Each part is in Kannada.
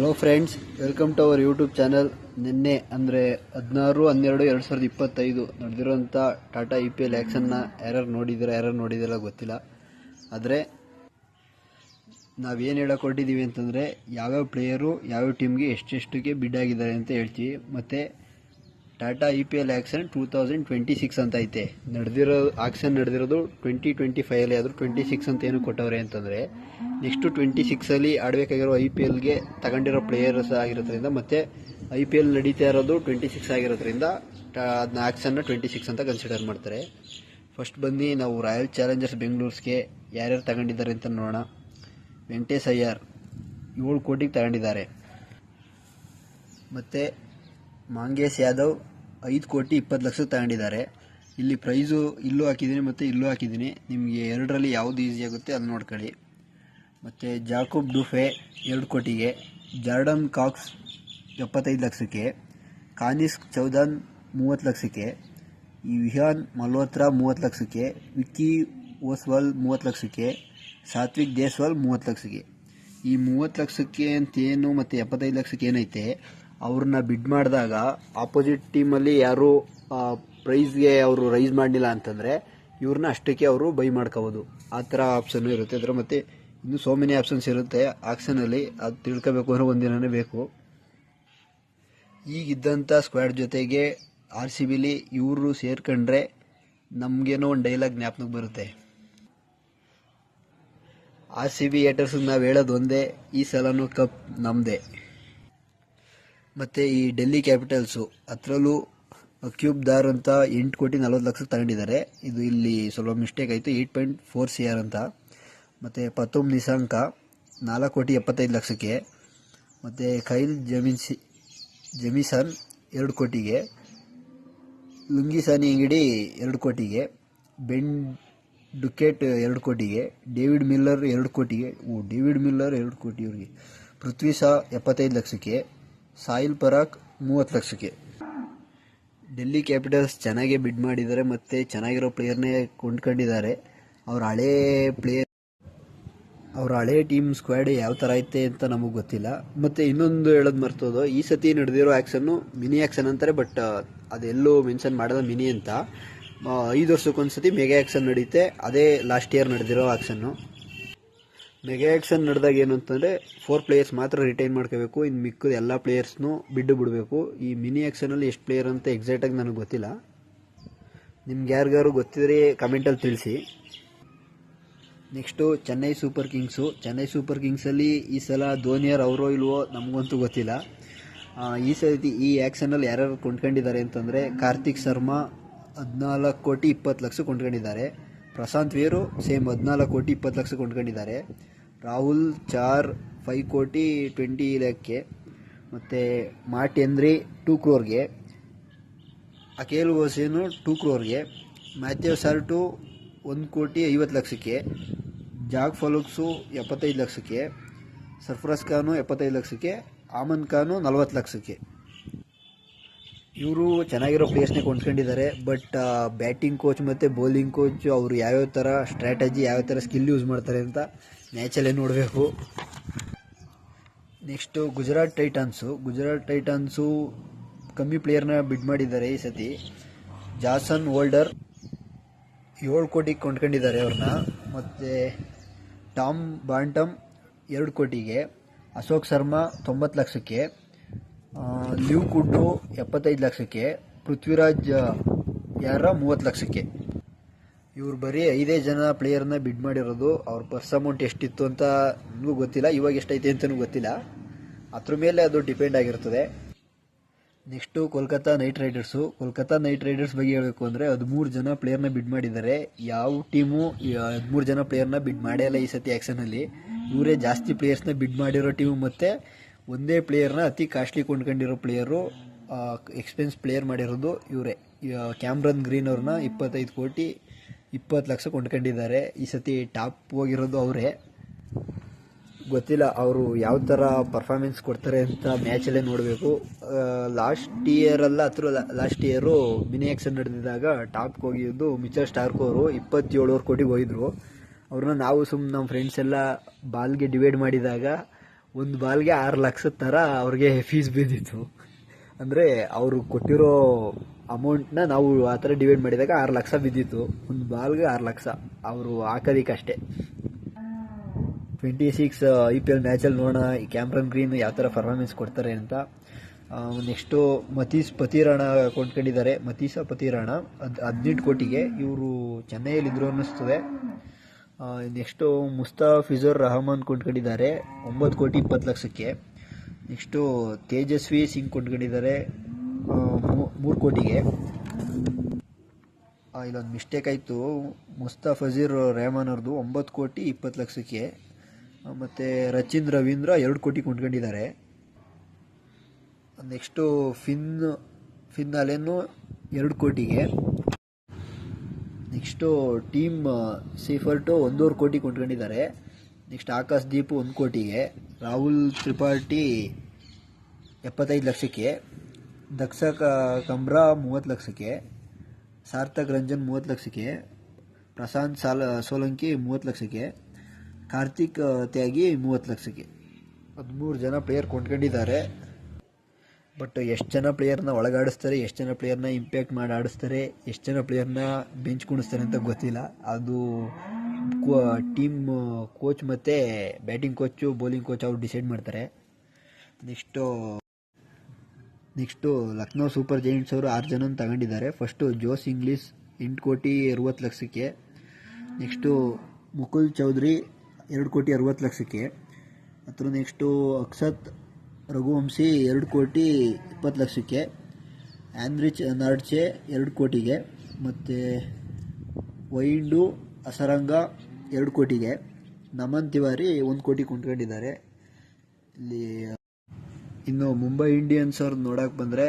Hello friends welcome to our YouTube channel ನಿನ್ನೆ ಅಂದರೆ ಹದಿನಾರು, ಹನ್ನೆರಡು, ಎರಡು ಸಾವಿರದ ಇಪ್ಪತ್ತೈದು ನಡೆದಿರೋಂಥ ಟಾಟಾ ಇ ಪಿ ಎಲ್ ಆ್ಯಕ್ಷನ್ನ ಯಾರ್ಯಾರು ನೋಡಿದ್ದೀರಾ ಯಾರ್ಯಾರು ನೋಡಿದಿಲ್ಲ ಗೊತ್ತಿಲ್ಲ. ಆದರೆ ನಾವೇನು ಹೇಳಕ್ಕೆ ಹೊರಟಿದ್ದೀವಿ ಅಂತಂದರೆ ಯಾವ್ಯಾವ ಪ್ಲೇಯರು ಯಾವ್ಯಾವ ಟೀಮ್ಗೆ ಎಷ್ಟೆಷ್ಟಕ್ಕೆ ಬಿಡ್ ಆಗಿದ್ದಾರೆ ಅಂತ ಹೇಳ್ತೀವಿ. ಮತ್ತು Tata I P L auction two thousand twenty six ಅಂತ ಐತೆ ನಡೆದಿರೋ ಆಕ್ಷನ್ ನಡೆದಿರೋದು ಟ್ವೆಂಟಿ ಟ್ವೆಂಟಿ ಫೈವಲ್ಲಿ ಆದರೂ ಟ್ವೆಂಟಿ ಸಿಕ್ಸ್ ಅಂತ ಏನು ಕೊಟ್ಟವ್ರೆ ಅಂತಂದರೆ ನೆಕ್ಸ್ಟು ಟ್ವೆಂಟಿ ಸಿಕ್ಸಲ್ಲಿ ಆಡಬೇಕಾಗಿರೋ ಐ ಪಿ ಎಲ್ಗೆ ತಗೊಂಡಿರೋ ಪ್ಲೇಯರ್ಸ್ ಆಗಿರೋದ್ರಿಂದ ಮತ್ತು ಐ ಪಿ ಎಲ್ ನಡೀತಾ ಇರೋದು ಟ್ವೆಂಟಿ ಸಿಕ್ಸ್ ಆಗಿರೋದ್ರಿಂದ ಅದನ್ನ ಆಕ್ಷನ್ನ ಟ್ವೆಂಟಿ ಸಿಕ್ಸ್ ಅಂತ ಕನ್ಸಿಡರ್ ಮಾಡ್ತಾರೆ. ಫಸ್ಟ್ ಬಂದು ನಾವು ರಾಯಲ್ ಚಾಲೆಂಜರ್ಸ್ ಬೆಂಗಳೂರ್ಸ್ಗೆ ಯಾರ್ಯಾರು ತಗೊಂಡಿದ್ದಾರೆ ಅಂತ ನೋಡೋಣ. ವೆಂಕಟೇಶ್ ಅಯ್ಯರ್ ಏಳು ಕೋಟಿಗೆ ತಗೊಂಡಿದ್ದಾರೆ. ಮತ್ತು ಮಾಂಗೇಶ್ ಯಾದವ್ ಐದು ಕೋಟಿ ಇಪ್ಪತ್ತು ಲಕ್ಷ ತಗೊಂಡಿದ್ದಾರೆ. ಇಲ್ಲಿ ಪ್ರೈಸು ಇಲ್ಲೂ ಹಾಕಿದ್ದೀನಿ ಮತ್ತು ಇಲ್ಲೂ ಹಾಕಿದ್ದೀನಿ. ನಿಮಗೆ ಎರಡರಲ್ಲಿ ಯಾವುದು ಈಸಿ ಆಗುತ್ತೆ ಅದು ನೋಡ್ಕೊಳ್ಳಿ. ಮತ್ತು ಜಾಕೋಬ್ ಡುಫೆ ಎರಡು ಕೋಟಿಗೆ, ಜಾರ್ಡನ್ ಕಾಕ್ಸ್ ಎಪ್ಪತ್ತೈದು ಲಕ್ಷಕ್ಕೆ, ಕಾನಿಸ್ ಚೌದಾನ್ ಮೂವತ್ತು ಲಕ್ಷಕ್ಕೆ ವಿಹಾನ್ ಮಲ್ಹೋತ್ರ ಮೂವತ್ತು ಲಕ್ಷಕ್ಕೆ, ವಿಕ್ಕಿ ಓಸ್ವಾಲ್ ಮೂವತ್ತು ಲಕ್ಷಕ್ಕೆ, ಸಾತ್ವಿಕ್ ದೇಸ್ವಾಲ್ ಮೂವತ್ತು ಲಕ್ಷಕ್ಕೆ. ಈ ಮೂವತ್ತು ಲಕ್ಷಕ್ಕೆ ಅಂತೇನು ಮತ್ತು ಎಪ್ಪತ್ತೈದು ಲಕ್ಷಕ್ಕೆ ಏನೈತೆ? ಅವ್ರನ್ನ ಬಿಡ್ ಮಾಡಿದಾಗ ಆಪೋಸಿಟ್ ಟೀಮಲ್ಲಿ ಯಾರು ಪ್ರೈಸ್ಗೆ ಅವರು ರೈಸ್ ಮಾಡಲಿಲ್ಲ ಅಂತಂದರೆ ಇವ್ರನ್ನ ಅಷ್ಟಕ್ಕೆ ಅವರು ಬೈ ಮಾಡ್ಕೋಬೋದು. ಆ ಥರ ಆಪ್ಷನ್ ಇರುತ್ತೆ. ಅದರ ಮತ್ತು ಇನ್ನು ಸೋ ಮೆನಿ ಆಪ್ಷನ್ಸ್ ಇರುತ್ತೆ. ಆಕ್ಷನಲ್ಲಿ ಅದು ತಿಳ್ಕೋಬೇಕು ಅಂದರೆ ಒಂದಿನನೇ ಬೇಕು. ಈಗಿದ್ದಂಥ ಸ್ಕ್ವಾಡ್ ಜೊತೆಗೆ ಆರ್ ಸಿ ಬಿಲಿ ಇವರು ಸೇರ್ಕೊಂಡ್ರೆ ನಮಗೇನೋ ಒಂದು ಡೈಲಾಗ್ ಜ್ಞಾಪನಕ್ಕೆ ಬರುತ್ತೆ. ಆರ್ ಸಿ ಬಿ ಏಟರ್ಸ್ ನಾವು ಹೇಳೋದು ಒಂದೇ, ಈ ಸಲನೂ ಕಪ್ ನಮ್ಮದೇ ಮತ್ತು ಈ ಡೆಲ್ಲಿ ಕ್ಯಾಪಿಟಲ್ಸು ಅದರಲ್ಲೂ ಕ್ಯೂಬ್ ದಾರ್ ಅಂತ ಎಂಟು ಕೋಟಿ ನಲ್ವತ್ತು ಲಕ್ಷಕ್ಕೆ ತಗೊಂಡಿದ್ದಾರೆ. ಇದು ಇಲ್ಲಿ ಸ್ವಲ್ಪ ಮಿಸ್ಟೇಕ್ ಆಯಿತು. Eight point four C R ಅಂತ. ಮತ್ತು ಪತುಮ್ ನಿಸಾಂಕ ನಾಲ್ಕು ಕೋಟಿ ಎಪ್ಪತ್ತೈದು ಲಕ್ಷಕ್ಕೆ. ಮತ್ತು ಖೈಲ್ ಜಮೀನ್ಸಿ ಜಮೀಸನ್ ಎರಡು ಕೋಟಿಗೆ. ಲುಂಗಿಸಾನಿ ಅಂಗಡಿ ಎರಡು ಕೋಟಿಗೆ. ಬೆನ್ ಡುಕೆಟ್ ಎರಡು ಕೋಟಿಗೆ. ಡೇವಿಡ್ ಮಿಲ್ಲರ್ ಎರಡು ಕೋಟಿಗೆ. ಓ ಡೇವಿಡ್ ಮಿಲ್ಲರ್ ಎರಡು ಕೋಟಿ ಇವ್ರಿಗೆ. ಪೃಥ್ವಿ ಶಾ ಎಪ್ಪತ್ತೈದು ಲಕ್ಷಕ್ಕೆ. ಸಾಯಿಲ್ ಪರಾಕ್ ಮೂವತ್ತು ಲಕ್ಷಕ್ಕೆ. ಡೆಲ್ಲಿ ಕ್ಯಾಪಿಟಲ್ಸ್ ಚೆನ್ನಾಗೇ ಬಿಡ್ ಮಾಡಿದ್ದಾರೆ ಮತ್ತು ಚೆನ್ನಾಗಿರೋ ಪ್ಲೇಯರ್ನೇ ಕೊಂಡ್ಕೊಂಡಿದ್ದಾರೆ. ಅವ್ರ ಹಳೇ ಪ್ಲೇಯರ್ ಅವ್ರ ಹಳೇ ಟೀಮ್ ಸ್ಕ್ವಾಡ್ ಯಾವ ಥರ ಐತೆ ಅಂತ ನಮಗೆ ಗೊತ್ತಿಲ್ಲ. ಮತ್ತು ಇನ್ನೊಂದು ಹೇಳೋದು ಮರ್ತೋದು, ಈ ಸತಿ ನಡೆದಿರೋ ಆ್ಯಕ್ಷನ್ನು ಮಿನಿ ಆ್ಯಕ್ಷನ್ ಅಂತಾರೆ ಬಟ್ ಅದೆಲ್ಲೂ ಮೆನ್ಷನ್ ಮಾಡೋದು ಮಿನಿ ಅಂತ. ಐದು ವರ್ಷಕ್ಕೊಂದು ಸತಿ ಮೆಗಾ ಆ್ಯಕ್ಷನ್ ನಡೀತೆ, ಅದೇ ಲಾಸ್ಟ್ ಇಯರ್ ನಡೆದಿರೋ ಆ್ಯಕ್ಷನ್ನು ಮೆಗಾ ಆ್ಯಕ್ಷನ್ ನಡೆದಾಗ ಏನು ಅಂತಂದರೆ ಫೋರ್ ಪ್ಲೇಯರ್ಸ್ ಮಾತ್ರ ರಿಟೈನ್ ಮಾಡ್ಕೋಬೇಕು. ಇನ್ನು ಮಿಕ್ಕಿದ ಎಲ್ಲ ಪ್ಲೇಯರ್ಸ್ನೂ ಬಿಟ್ಟು ಬಿಡಬೇಕು. ಈ ಮಿನಿ ಆ್ಯಕ್ಷನಲ್ಲಿ ಎಷ್ಟು ಪ್ಲೇಯರ್ ಅಂತ ಎಕ್ಸಾಕ್ಟಾಗಿ ನನಗೆ ಗೊತ್ತಿಲ್ಲ. ನಿಮ್ಗೆ ಯಾರಿಗಾರು ಗೊತ್ತಿದ್ರೆ ಕಮೆಂಟಲ್ಲಿ ತಿಳಿಸಿ. Next Chennai Super Kings Chennai Super ಕಿಂಗ್ಸಲ್ಲಿ ಈ ಸಲ ಧೋನಿಯರ್ ಅವರೋ ಇಲ್ವೋ ನಮಗಂತೂ ಗೊತ್ತಿಲ್ಲ. ಈ ಸತಿ ಈ ಆ್ಯಕ್ಷನಲ್ಲಿ ಯಾರ್ಯಾರು ಕೊಂಡ್ಕೊಂಡಿದ್ದಾರೆ ಅಂತಂದರೆ ಕಾರ್ತಿಕ್ ಶರ್ಮಾ ಹದಿನಾಲ್ಕು ಕೋಟಿ ಇಪ್ಪತ್ತು ಲಕ್ಷ ಕೊಂಡ್ಕೊಂಡಿದ್ದಾರೆ. ಪ್ರಶಾಂತ್ ವೀರು ಸೇಮ್ ಹದಿನಾಲ್ಕು ಕೋಟಿ ಇಪ್ಪತ್ತು ಲಕ್ಷ ಕೊಂಡ್ಕೊಂಡಿದ್ದಾರೆ. ರಾಹುಲ್, ಚಾರ್ ಫೈವ್ ಕೋಟಿ ಟ್ವೆಂಟಿ ಲ್ಯಾಕ್ಗೆ ಮತ್ತು ಮಾರ್ಟ್ ಎಂದ್ರಿ ಟೂ ಕ್ರೋರ್ಗೆ ಅಖೇಲ್ ಗೋಸೇನು ಟೂ ಕ್ರೋರ್ಗೆ ಮ್ಯಾಥ್ಯೂ ಸರ್ಟು ಒಂದು ಕೋಟಿ ಐವತ್ತು ಲಕ್ಷಕ್ಕೆ. ಜಾಗ್ ಫಲುಕ್ಸು ಎಪ್ಪತ್ತೈದು ಲಕ್ಷಕ್ಕೆ. ಸರ್ಫರಾಜ್ ಖಾನು ಎಪ್ಪತ್ತೈದು ಲಕ್ಷಕ್ಕೆ. ಆಮನ್ ಖಾನು ನಲವತ್ತು ಲಕ್ಷಕ್ಕೆ. ಇವರು ಚೆನ್ನಾಗಿರೋ ಪ್ಲೇಸ್ನೇ ಕೊಂಡ್ಕೊಂಡಿದ್ದಾರೆ ಬಟ್ ಬ್ಯಾಟಿಂಗ್ ಕೋಚ್ ಮತ್ತು ಬೌಲಿಂಗ್ ಕೋಚ್ ಅವರು ಯಾವ್ಯಾವ ಥರ ಸ್ಟ್ರಾಟಜಿ ಯಾವ್ಯಾವ ಥರ ಸ್ಕಿಲ್ ಯೂಸ್ ಮಾಡ್ತಾರೆ ಅಂತ ಮ್ಯಾಚಲ್ಲೇ ನೋಡಬೇಕು. Next Gujarat Titans. Gujarat Titans ಕಮ್ಮಿ ಪ್ಲೇಯರ್ನ ಬಿಡ್ ಮಾಡಿದ್ದಾರೆ ಈ ಸತಿ. ಜಾಸನ್ ಓಲ್ಡರ್ ಏಳು ಕೋಟಿಗೆ ಕೊಂಡ್ಕೊಂಡಿದ್ದಾರೆ ಅವ್ರನ್ನ ಮತ್ತು ಟಾಮ್ ಬಾಂಟಮ್ ಎರಡು ಕೋಟಿಗೆ. ಅಶೋಕ್ ಶರ್ಮಾ ತೊಂಬತ್ತು ಲಕ್ಷಕ್ಕೆ. ಲಿವ್ ಕುಡ್ಡು ಎಪ್ಪತ್ತೈದು ಲಕ್ಷಕ್ಕೆ. ಪೃಥ್ವಿರಾಜ್, ಯಾರ ಮೂವತ್ತು ಲಕ್ಷಕ್ಕೆ. ಇವ್ರು ಬರೀ ಐದೇ ಜನ ಪ್ಲೇಯರ್ನ ಬಿಡ್ ಮಾಡಿರೋದು. ಅವ್ರ ಪರ್ಸ್ ಅಮೌಂಟ್ ಎಷ್ಟಿತ್ತು ಅಂತ ನನಗೂ ಗೊತ್ತಿಲ್ಲ. ಇವಾಗ ಎಷ್ಟೈತೆ ಅಂತಲೂ ಗೊತ್ತಿಲ್ಲ. ಅದ್ರ ಮೇಲೆ ಅದು ಡಿಪೆಂಡ್ ಆಗಿರ್ತದೆ. Next Kolkata Knight Riders Kolkata Knight Riders ಬಗ್ಗೆ ಹೇಳಬೇಕು ಅಂದರೆ ಹದಿಮೂರು ಜನ ಪ್ಲೇಯರ್ನ ಬಿಡ್ ಮಾಡಿದ್ದಾರೆ. ಯಾವ ಟೀಮು ಹದಿಮೂರು ಜನ ಪ್ಲೇಯರ್ನ ಬಿಡ್ ಮಾಡೇ ಅಲ್ಲ ಈ ಸತಿ ಆ್ಯಕ್ಷನಲ್ಲಿ ಇವರೇ ಜಾಸ್ತಿ ಪ್ಲೇಯರ್ಸ್ನ ಬಿಡ್ ಮಾಡಿರೋ ಟೀಮು ಮತ್ತು ಒಂದೇ ಪ್ಲೇಯರ್ನ ಅತಿ ಕಾಸ್ಟ್ಲಿ ಕೊಂಡ್ಕೊಂಡಿರೋ ಪ್ಲೇಯರು ಎಕ್ಸ್ಪೆನ್ಸ್ ಪ್ಲೇಯರ್ ಮಾಡಿರೋದು ಇವರೇ. ಕ್ಯಾಮ್ರನ್ ಗ್ರೀನ್ ಅವ್ರನ್ನ ಇಪ್ಪತ್ತೈದು ಕೋಟಿ ಇಪ್ಪತ್ತು ಲಕ್ಷ ಕೊಂಡ್ಕೊಂಡಿದ್ದಾರೆ. ಈ ಸತಿ ಟಾಪ್ ಹೋಗಿರೋದು ಅವರೇ. ಗೊತ್ತಿಲ್ಲ ಅವರು ಯಾವ ಥರ ಪರ್ಫಾರ್ಮೆನ್ಸ್ ಕೊಡ್ತಾರೆ ಅಂತ ಮ್ಯಾಚಲ್ಲೇ ನೋಡಬೇಕು. ಲಾಸ್ಟ್ ಇಯರಲ್ಲ ಹತ್ರ ಲಾಸ್ಟ್ ಇಯರು ಮಿನಿ ಆ್ಯಕ್ಷನ್ ನಡೆದಿದ್ದಾಗ ಟಾಪ್ಗೆ ಹೋಗಿದ್ದು ಮಿಚರ್ ಸ್ಟಾರ್ಕ್ ಅವರು ಇಪ್ಪತ್ತೇಳುವರೆ ಕೋಟಿಗೆ ಹೋಗಿದ್ರು. ಅವ್ರನ್ನ ನಾವು ಸುಮ್ಮನೆ ನಮ್ಮ ಫ್ರೆಂಡ್ಸ್ ಎಲ್ಲ ಬಾಲ್ಗೆ ಡಿವೈಡ್ ಮಾಡಿದಾಗ ಒಂದು ಬಾಲ್ಗೆ ಆರು ಲಕ್ಷದ ಥರ ಅವ್ರಿಗೆ ಫೀಸ್ ಬಿದ್ದಿತ್ತು ಅಂದರೆ ಅವರು ಕೊಟ್ಟಿರೋ ಅಮೌಂಟ್ನ ನಾವು ಆ ಥರ ಡಿವೈಡ್ ಮಾಡಿದಾಗ ಆರು ಲಕ್ಷ ಬಿದ್ದಿತ್ತು. ಒಂದು ಬಾಲ್ಗೆ ಆರು ಲಕ್ಷ. ಅವರು ಹಾಕೋದಿಕ್ಕಷ್ಟೇ twenty six I P L ಮ್ಯಾಚಲ್ಲಿ ನೋಡೋಣ, ಈ ಕ್ಯಾಮ್ರನ್ ಗ್ರೀನ್ ಯಾವ ಥರ ಪರ್ಫಾರ್ಮೆನ್ಸ್ ಕೊಡ್ತಾರೆ ಅಂತ. ನೆಕ್ಸ್ಟು ಮತೀಸ್ ಪತಿರಾಣ ಕೊಂಡ್ಕೊಂಡಿದ್ದಾರೆ. ಮತೀಸ ಪತಿರಾಣ ಅದು ಹದಿನೆಂಟು ಕೋಟಿಗೆ ಇವರು ಚೆನ್ನೈಯಲ್ಲಿದ್ದರು ಅನ್ನಿಸ್ತದೆ. ನೆಕ್ಸ್ಟು ಮುಸ್ತಾಫಿಜುರ್ ರಹಮಾನ್ ಕೊಂಡ್ಕೊಂಡಿದ್ದಾರೆ. ಒಂಬತ್ತು ಕೋಟಿ ಇಪ್ಪತ್ತು ಲಕ್ಷಕ್ಕೆ. ನೆಕ್ಸ್ಟು ತೇಜಸ್ವಿ ಸಿಂಗ್ ಕೊಂಡ್ಕೊಂಡಿದ್ದಾರೆ. ಮೂರು ಕೋಟಿಗೆ ಇಲ್ಲೊಂದು ಮಿಸ್ಟೇಕ್ ಆಯಿತು. ಮುಸ್ತಾಫಜೀರ್ ರೆಹಮಾನ್ ಅವ್ರದ್ದು ಒಂಬತ್ತು ಕೋಟಿ ಇಪ್ಪತ್ತು ಲಕ್ಷಕ್ಕೆ. ಮತ್ತು ರಚಿನ್ ರವೀಂದ್ರ ಎರಡು ಕೋಟಿ ಕೊಂಡ್ಕೊಂಡಿದ್ದಾರೆ. ನೆಕ್ಸ್ಟು ಫಿನ್ ಫಿನ್ ಅಲೆನು ಎರಡು ಕೋಟಿಗೆ. ನೆಕ್ಸ್ಟು ಟೀಮ್, ಸೇಫರ್ಟು ಒಂದೂವರೆ ಕೋಟಿ ಕೊಂಡ್ಕೊಂಡಿದ್ದಾರೆ. ನೆಕ್ಸ್ಟ್ ಆಕಾಶ್ ದೀಪ್ ಒಂದು ಕೋಟಿಗೆ. ರಾಹುಲ್ ತ್ರಿಪಾಠಿ ಎಪ್ಪತ್ತೈದು ಲಕ್ಷಕ್ಕೆ. ದಕ್ಷ ಕಂಬ್ರ ಮೂವತ್ತು ಲಕ್ಷಕ್ಕೆ, ಸಾರ್ಥಕ್ ರಂಜನ್ ಮೂವತ್ತು ಲಕ್ಷಕ್ಕೆ, ಪ್ರಶಾಂತ್ ಸಾಲ, ಸೋಲಂಕಿ ಮೂವತ್ತು ಲಕ್ಷಕ್ಕೆ, ಕಾರ್ತಿಕ್ ತ್ಯಾಗಿ ಮೂವತ್ತು ಲಕ್ಷಕ್ಕೆ. ಹದಿಮೂರು ಜನ ಪ್ಲೇಯರ್ ಕೊಂಡ್ಕೊಂಡಿದ್ದಾರೆ. ಬಟ್ ಎಷ್ಟು ಜನ ಪ್ಲೇಯರ್ನ ಒಳಗಾಡಿಸ್ತಾರೆ, ಎಷ್ಟು ಜನ ಪ್ಲೇಯರ್ನ ಇಂಪ್ಯಾಕ್ಟ್ ಮಾಡಿ, ಆಡಿಸ್ತಾರೆ, ಎಷ್ಟು ಜನ ಪ್ಲೇಯರ್ನ ಬೆಂಚ್ ಕುಣಿಸ್ತಾರೆ ಅಂತ ಗೊತ್ತಿಲ್ಲ. ಅದು ಟೀಮ್ ಕೋಚ್ ಮತ್ತು ಬ್ಯಾಟಿಂಗ್ ಕೋಚು ಬೌಲಿಂಗ್ ಕೋಚ್ ಅವ್ರು ಡಿಸೈಡ್ ಮಾಡ್ತಾರೆ. Next next Lucknow Super Giants ಅವರು ಆರು ಜನ ತಗೊಂಡಿದ್ದಾರೆ. ಫಸ್ಟು ಜೋಸ್ ಇಂಗ್ಲೀಷ್ ಎಂಟು ಕೋಟಿ ಅರುವತ್ತು ಲಕ್ಷಕ್ಕೆ. ನೆಕ್ಸ್ಟು ಮುಕುಲ್ ಚೌಧರಿ ಎರಡು ಕೋಟಿ ಅರುವತ್ತು ಲಕ್ಷಕ್ಕೆ. ಅದ್ರ ನೆಕ್ಸ್ಟು ಅಕ್ಷತ್ ರಘುವಂಶಿ ಎರಡು ಕೋಟಿ ಇಪ್ಪತ್ತು ಲಕ್ಷಕ್ಕೆ. ಆ್ಯನ್ರಿಚ್ ನಾರ್ಡ್ಚೆ ಎರಡು ಕೋಟಿಗೆ. ಮತ್ತು ವೈಂಡು ಅಸರಂಗ ಎರಡು ಕೋಟಿಗೆ. ನಮನ್ ತಿವಾರಿ ಒಂದು ಕೋಟಿ ಕೊಂಡ್ಕೊಂಡಿದ್ದಾರೆ. ಇಲ್ಲಿ ಇನ್ನು ಮುಂಬೈ ಇಂಡಿಯನ್ಸ್ ಅವ್ರು ನೋಡೋಕೆ ಬಂದರೆ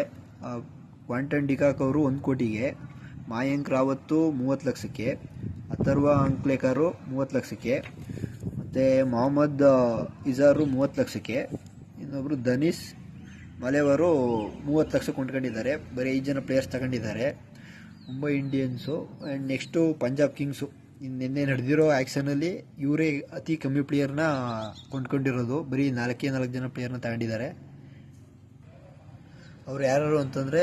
ಕ್ವಾಂಟನ್ ಡಿಕಾಕ್ ಅವರು ಒಂದು ಕೋಟಿಗೆ, ಮಾಯಾಂಕ್ ರಾವತ್ತು ಮೂವತ್ತು ಲಕ್ಷಕ್ಕೆ, ಅಥರ್ವ ಅಂಕ್ಲೇಕರು ಮೂವತ್ತು ಲಕ್ಷಕ್ಕೆ, ಮತ್ತು ಮೊಹಮ್ಮದ್ ಇಜಾರು ಮೂವತ್ತು ಲಕ್ಷಕ್ಕೆ ಇನ್ನೊಬ್ಬರು ಧನೀಶ್ ಮಲೆವರು ಮೂವತ್ತು ಲಕ್ಷ ಕೊಂಡ್ಕೊಂಡಿದ್ದಾರೆ, ಬರೀ ಐದು ಜನ ಪ್ಲೇಯರ್ಸ್ ತಗೊಂಡಿದ್ದಾರೆ, Mumbai Indians and next Punjab Kings. ಇನ್ನು ನಿನ್ನೆ ನಡೆದಿರೋ ಆ್ಯಕ್ಷನಲ್ಲಿ ಇವರೇ ಅತಿ ಕಮ್ಮಿ ಪ್ಲೇಯರ್ನ ಕೊಂಡ್ಕೊಂಡಿರೋದು, ಬರೀ ನಾಲ್ಕೇ ನಾಲ್ಕು ಜನ ಪ್ಲೇಯರ್ನ ತಗೊಂಡಿದ್ದಾರೆ. ಅವ್ರು ಯಾರು ಅಂತಂದರೆ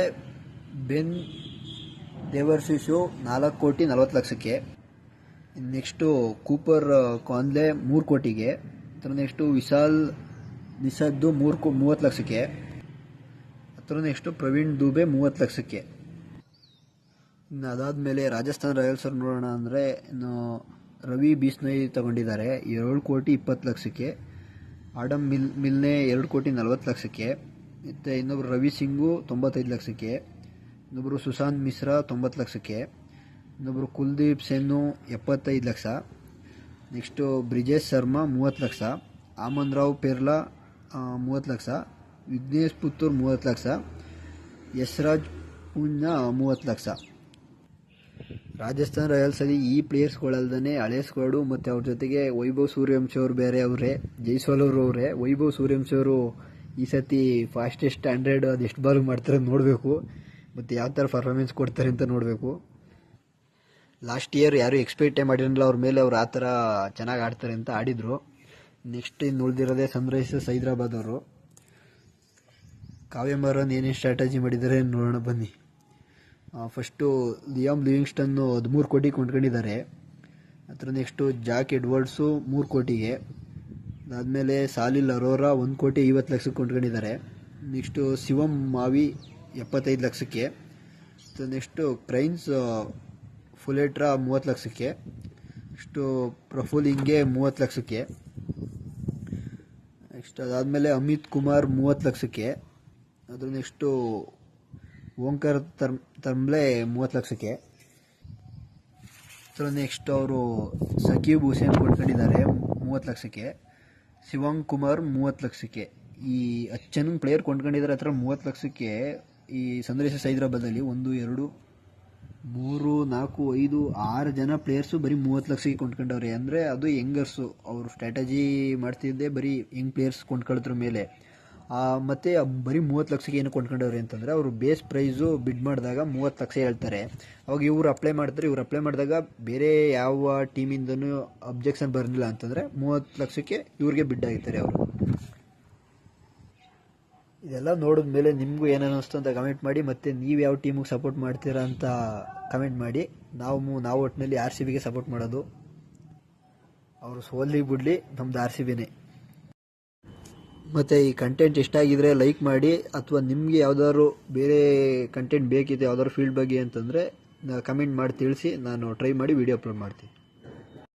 ಬೆನ್ ದೇವರ್ಸಿಸು ನಾಲ್ಕು ಕೋಟಿ ನಲವತ್ತು ಲಕ್ಷಕ್ಕೆ ನೆಕ್ಸ್ಟು ಕೂಪರ್ ಕಾನ್ಲೆ ಮೂರು ಕೋಟಿಗೆ ಥರ ನೆಕ್ಸ್ಟು ವಿಶಾಲ್ ನಿಸದ್ದು ಮೂರು ಕೋ ಮೂವತ್ತು ಲಕ್ಷಕ್ಕೆ ಥರ ನೆಕ್ಸ್ಟು ಪ್ರವೀಣ್ ದುಬೆ ಮೂವತ್ತು ಲಕ್ಷಕ್ಕೆ. ಇನ್ನು ಅದಾದಮೇಲೆ ರಾಜಸ್ಥಾನ್ ರಾಯಲ್ಸ್ ಅವ್ರು ನೋಡೋಣ ಅಂದರೆ ಇನ್ನು ರವಿ ಬಿಸ್ನೋಯ್ ತಗೊಂಡಿದ್ದಾರೆ, ಏಳು ಕೋಟಿ ಇಪ್ಪತ್ತು ಲಕ್ಷಕ್ಕೆ ಆಡಮ್ ಮಿಲ್ ಮಿಲ್ನೆ ಎರಡು ಕೋಟಿ ನಲವತ್ತು ಲಕ್ಷಕ್ಕೆ ಮತ್ತು ಇನ್ನೊಬ್ಬರು ರವಿ ಸಿಂಗು ತೊಂಬತ್ತೈದು ಲಕ್ಷಕ್ಕೆ ಇನ್ನೊಬ್ಬರು ಸುಶಾಂತ್ ಮಿಶ್ರಾ ತೊಂಬತ್ತು ಲಕ್ಷಕ್ಕೆ ಇನ್ನೊಬ್ಬರು ಕುಲ್ದೀಪ್ ಸೆನ್ನು ಎಪ್ಪತ್ತೈದು ಲಕ್ಷ, ನೆಕ್ಸ್ಟು ಬ್ರಿಜೇಶ್ ಶರ್ಮಾ ಮೂವತ್ತು ಲಕ್ಷ ಆಮನ್ ರಾವ್ ಪೇರ್ಲಾ ಮೂವತ್ತು ಲಕ್ಷ, ವಿಘ್ನೇಶ್ ಪುತ್ತೂರ್ ಮೂವತ್ತು ಲಕ್ಷ, ಯಶ್ರಾಜ್ ಪುಣ್ಯ ಮೂವತ್ತು ಲಕ್ಷ. ರಾಜಸ್ಥಾನ್ ರಾಯಲ್ಸಲ್ಲಿ ಈ ಪ್ಲೇಯರ್ಸ್ಗಳಲ್ದೇ ಹಳೆ ಸ್ಕ್ವಾಡು ಮತ್ತು ಅವ್ರ ಜೊತೆಗೆ ವೈಭವ್ ಸೂರ್ಯವಂಶಿ ಅವರು ಬೇರೆ ಅವರೇ, ಜೈಸ್ವಾಲ್ ಅವರು ಅವರೇ, ವೈಭವ್ ಸೂರ್ಯವಂಶಿ ಅವರು ಈ ಸತಿ ಫಾಸ್ಟೆಸ್ಟ್ ಸ್ಟ್ಯಾಂಡರ್ಡ್ ಅದು ಎಷ್ಟು ಬಾಲ್ ಮಾಡ್ತಾರೆ ನೋಡಬೇಕು. ಮತ್ತು ಯಾವ ಥರ ಪರ್ಫಾರ್ಮೆನ್ಸ್ ಕೊಡ್ತಾರೆ ಅಂತ ನೋಡಬೇಕು. ಲಾಸ್ಟ್ ಇಯರ್ ಯಾರು ಎಕ್ಸ್ಪೆಕ್ಟೇ ಮಾಡಿರಲಿಲ್ಲ, ಅವ್ರ ಮೇಲೆ ಅವ್ರು ಆ ಥರ ಚೆನ್ನಾಗಿ ಆಡ್ತಾರೆ ಅಂತ ಆಡಿದರು. ನೆಕ್ಸ್ಟ್ ಇನ್ನು ಉಳಿದಿರೋದೇ ಸನ್ರೈಸರ್ಸ್ ಹೈದ್ರಾಬಾದ್ ಅವರು. ಕಾವ್ಯಂಬರನ್ ಏನೇನು ಸ್ಟ್ರಾಟಜಿ ಮಾಡಿದ್ದಾರೆ ನೋಡೋಣ, ಬನ್ನಿ. ಫಸ್ಟು ಲಿಯಾಮ್ ಲಿವಿಂಗ್ಸ್ಟನ್ನು ಹದಿಮೂರು ಕೋಟಿ ಕೊಂಡ್ಕೊಂಡಿದ್ದಾರೆ. ಅದರ ನೆಕ್ಸ್ಟು ಜಾಕ್ ಎಡ್ವರ್ಡ್ಸು ಮೂರು ಕೋಟಿಗೆ. ಅದಾದಮೇಲೆ ಸಾಲಿಲ್ ಅರೋರಾ ಒಂದು ಕೋಟಿ ಐವತ್ತು ಲಕ್ಷಕ್ಕೆ ಕೊಂಡ್ಕೊಂಡಿದ್ದಾರೆ. ನೆಕ್ಸ್ಟು ಶಿವಂ ಮಾವಿ ಎಪ್ಪತ್ತೈದು ಲಕ್ಷಕ್ಕೆ. ನೆಕ್ಸ್ಟು ಕ್ರೈನ್ಸ್ ಫುಲೆಟ್ರಾ ಮೂವತ್ತು ಲಕ್ಷಕ್ಕೆ. ನೆಕ್ಸ್ಟು ಪ್ರಫುಲ್ ಹಿಂಗೆ ಮೂವತ್ತು ಲಕ್ಷಕ್ಕೆ. ನೆಕ್ಸ್ಟ್ ಅದಾದಮೇಲೆ ಅಮಿತ್ ಕುಮಾರ್ ಮೂವತ್ತು ಲಕ್ಷಕ್ಕೆ. ಅದ್ರ ನೆಕ್ಸ್ಟು ಓಂಕರ್ ತರ್, ತರ್ಮ್ಲೆ ಮೂವತ್ತು ಲಕ್ಷಕ್ಕೆ. ನೆಕ್ಸ್ಟ್ ಅವರು ಸಕೀಬ್ ಹುಸೇನ್ ಕೊಂಡ್ಕೊಂಡಿದ್ದಾರೆ ಮೂವತ್ತು ಲಕ್ಷಕ್ಕೆ. ಶಿವಾಂಗ್ ಕುಮಾರ್ ಮೂವತ್ತು ಲಕ್ಷಕ್ಕೆ. ಈ ಅಚ್ಚನ ಪ್ಲೇಯರ್ ಕೊಂಡ್ಕೊಂಡಿದ್ದಾರೆ ಹತ್ರ ಮೂವತ್ತು ಲಕ್ಷಕ್ಕೆ. ಈ ಸನ್ರೈಸರ್ಸ್ ಹೈದರಾಬಾದಲ್ಲಿ ಒಂದು, ಎರಡು, ಮೂರು, ನಾಲ್ಕು, ಐದು, ಆರು ಜನ ಪ್ಲೇಯರ್ಸು ಬರೀ ಮೂವತ್ತು ಲಕ್ಷಕ್ಕೆ ಕೊಂಡ್ಕೊಂಡವ್ರೆ. ಅಂದರೆ ಅದು ಯಂಗರ್ಸು ಅವರು ಸ್ಟ್ರಾಟಜಿ ಮಾಡ್ತಿದ್ದೆ ಬರೀ ಯಂಗ್ ಪ್ಲೇಯರ್ಸ್ ಕೊಂಡ್ಕೊಳ್ಳೋದ್ರ ಮೇಲೆ. ಮತ್ತೆ ಬರೀ ಮೂವತ್ತು ಲಕ್ಷಕ್ಕೆ ಏನು ಕೊಂಡ್ಕೊಂಡವ್ರೆ ಅಂತಂದರೆ ಅವರು ಬೇಸ್ ಪ್ರೈಸು ಬಿಡ್ ಮಾಡಿದಾಗ ಮೂವತ್ತು ಲಕ್ಷ ಹೇಳ್ತಾರೆ. ಅವಾಗ ಇವ್ರು ಅಪ್ಲೈ ಮಾಡ್ತಾರೆ, ಇವ್ರು ಅಪ್ಲೈ ಮಾಡಿದಾಗ ಬೇರೆ ಯಾವ ಟೀಮಿಂದನೂ ಅಬ್ಜೆಕ್ಷನ್ ಬರಲಿಲ್ಲ ಅಂತಂದರೆ ಮೂವತ್ತು ಲಕ್ಷಕ್ಕೆ ಇವ್ರಿಗೆ ಬಿಡ್ ಆಗಿರ್ತಾರೆ ಅವರು. ಇದೆಲ್ಲ ನೋಡಿದ ಮೇಲೆ ನಿಮಗೂ ಏನು ಅನ್ನಿಸ್ತು ಅಂತ ಕಮೆಂಟ್ ಮಾಡಿ, ಮತ್ತು ನೀವು ಯಾವ ಟೀಮಿಗೆ ಸಪೋರ್ಟ್ ಮಾಡ್ತೀರಾ ಅಂತ ಕಮೆಂಟ್ ಮಾಡಿ. ನಾವು ನಾವು ಒಟ್ಟಿನಲ್ಲಿ ಆರ್ ಸಿ ಬಿಗೆ ಸಪೋರ್ಟ್ ಮಾಡೋದು. ಅವರು ಸೋಲಿ ಬಿಡಲಿ, ನಮ್ದು ಆರ್ ಸಿ ಬಿನೇ ಮತ್ತು ಈ ಕಂಟೆಂಟ್ ಇಷ್ಟ ಆಗಿದ್ರೆ ಲೈಕ್ ಮಾಡಿ ಅಥವಾ ನಿಮಗೆ ಯಾವ್ದಾದ್ರು ಬೇರೆ ಕಂಟೆಂಟ್ ಬೇಕಿದೆ ಯಾವ್ದಾದ್ರು ಫೀಲ್ಡ್ ಬಗ್ಗೆ ಅಂತಂದರೆ ಕಮೆಂಟ್ ಮಾಡಿ ತಿಳಿಸಿ ನಾನು ಟ್ರೈ ಮಾಡಿ ವಿಡಿಯೋ ಅಪ್ಲೋಡ್ ಮಾಡ್ತೀನಿ.